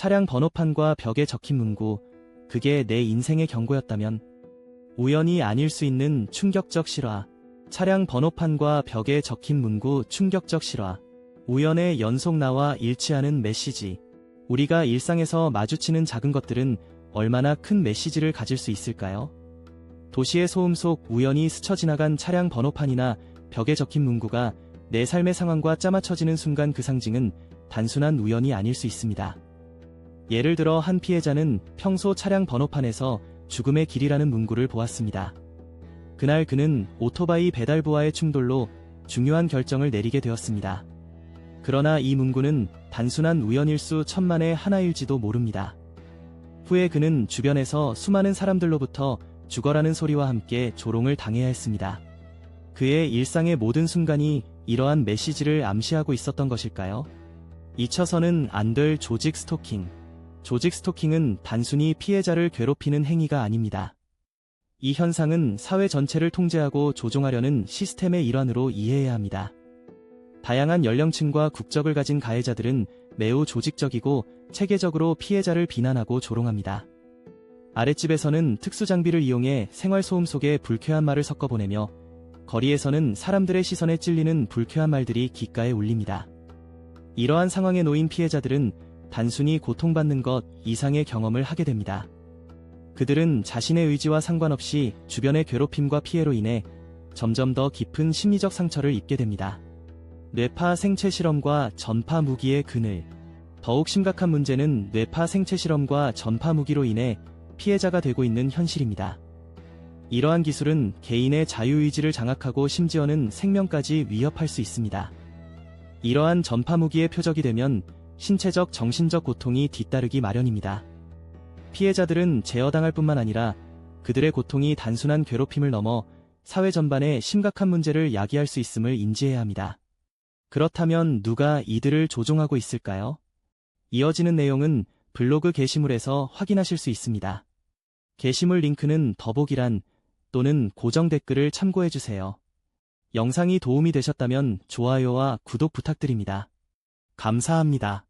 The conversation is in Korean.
차량 번호판과 벽에 적힌 문구, 그게 내 인생의 경고였다면 우연이 아닐 수 있는 충격적 실화. 차량 번호판과 벽에 적힌 문구 충격적 실화. 우연의 연속 나와 일치하는 메시지. 우리가 일상에서 마주치는 작은 것들은 얼마나 큰 메시지를 가질 수 있을까요? 도시의 소음 속 우연히 스쳐 지나간 차량 번호판이나 벽에 적힌 문구가 내 삶의 상황과 짜맞춰지는 순간 그 상징은 단순한 우연이 아닐 수 있습니다. 예를 들어 한 피해자는 평소 차량 번호판에서 죽음의 길이라는 문구를 보았습니다. 그날 그는 오토바이 배달부와의 충돌로 중요한 결정을 내리게 되었습니다. 그러나 이 문구는 단순한 우연일 수 천만의 하나일지도 모릅니다. 후에 그는 주변에서 수많은 사람들로부터 죽어라는 소리와 함께 조롱을 당해야 했습니다. 그의 일상의 모든 순간이 이러한 메시지를 암시하고 있었던 것일까요? 잊혀서는 안 될 조직 스토킹. 조직 스토킹은 단순히 피해자를 괴롭히는 행위가 아닙니다. 이 현상은 사회 전체를 통제하고 조종하려는 시스템의 일환으로 이해해야 합니다. 다양한 연령층과 국적을 가진 가해자들은 매우 조직적이고 체계적으로 피해자를 비난하고 조롱합니다. 아랫집에서는 특수장비를 이용해 생활소음 속에 불쾌한 말을 섞어보내며 거리에서는 사람들의 시선에 찔리는 불쾌한 말들이 귓가에 울립니다. 이러한 상황에 놓인 피해자들은 단순히 고통받는 것 이상의 경험을 하게 됩니다. 그들은 자신의 의지와 상관없이 주변의 괴롭힘과 피해로 인해 점점 더 깊은 심리적 상처를 입게 됩니다. 뇌파 생체 실험과 전파 무기의 그늘. 더욱 심각한 문제는 뇌파 생체 실험과 전파 무기로 인해 피해자가 되고 있는 현실입니다. 이러한 기술은 개인의 자유의지를 장악하고 심지어는 생명까지 위협할 수 있습니다. 이러한 전파 무기의 표적이 되면 신체적 정신적 고통이 뒤따르기 마련입니다. 피해자들은 제어당할 뿐만 아니라 그들의 고통이 단순한 괴롭힘을 넘어 사회 전반에 심각한 문제를 야기할 수 있음을 인지해야 합니다. 그렇다면 누가 이들을 조종하고 있을까요? 이어지는 내용은 블로그 게시물에서 확인하실 수 있습니다. 게시물 링크는 더보기란 또는 고정 댓글을 참고해주세요. 영상이 도움이 되셨다면 좋아요와 구독 부탁드립니다. 감사합니다.